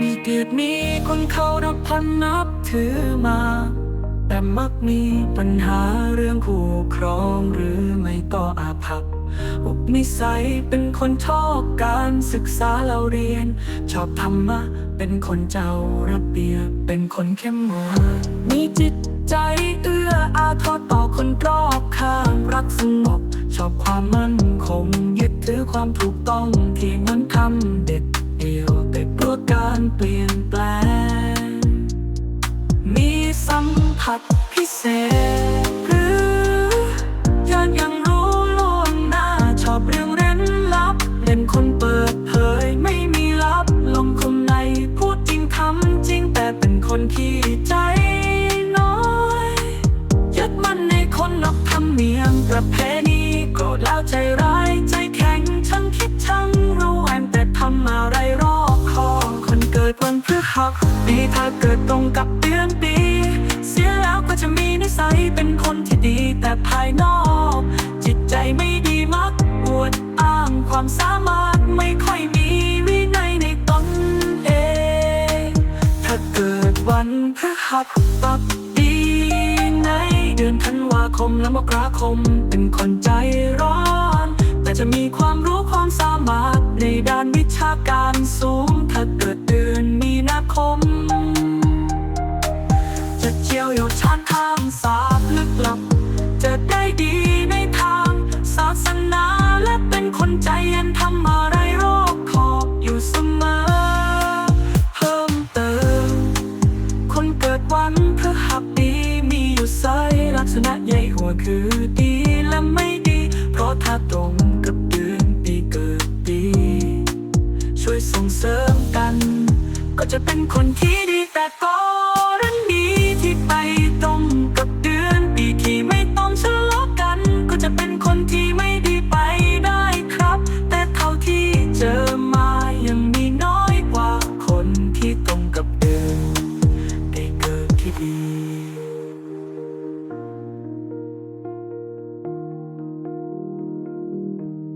มีเกียรติมีคนเขานับพันนับถือมา แต่มักมีปัญหาเรื่องคู่ครองหรือไม่ก็อาภัพ อุปนิสัยเป็นคนชอบการศึกษาเราเรียน ชอบธรรมะ เป็นคนเจ้าระเบียบ เป็นคนเข้มงวดมีจิตใจเอื้ออาทรต่อคนรอบข้างรักสงบชอบความมั่นคงยึดถือความถูกต้องที่มันคำเด็ดเดียวแต่กลัวการเปลี่ยนแปลง มีสัมผัสพิเศษายใจแข็งช่างคิดช่างรู้แอนแต่ทำอะไรรอบคอบคนเกิดวันพฤหัสดีถ้าเกิดตรงกับเดือนปี เสียแล้วก็จะมีนิสัยเป็นคนที่ดีแต่ภายนอก จิตใจไม่ดีมักอวดอ้างความสามารถไม่ค่อยมีวินัยในตนเองถ้าเกิดวันพฤหัสบดีในเดือนธันวาคมและมกราคมเป็นคนใจร้อน แต่จะมีความรู้ความสามารถในด้านวิชาการสูง ถ้าเกิดเดือนมีนาคม จะเจียวโยชานทางศาสตร์ลึกลับ จะได้ดีในทางศาสนาและเป็นคนใจเย็นทำอะไรรอบขอบอยู่เสมอ เพิ่มเติม คนเกิดวันพฤหัสดีมีอยู่ไซลักษณะใหญ่หัวคือดีและไม่ดี เพราะถ้าตรง ก็จะเป็นคนที่ดีแต่ก็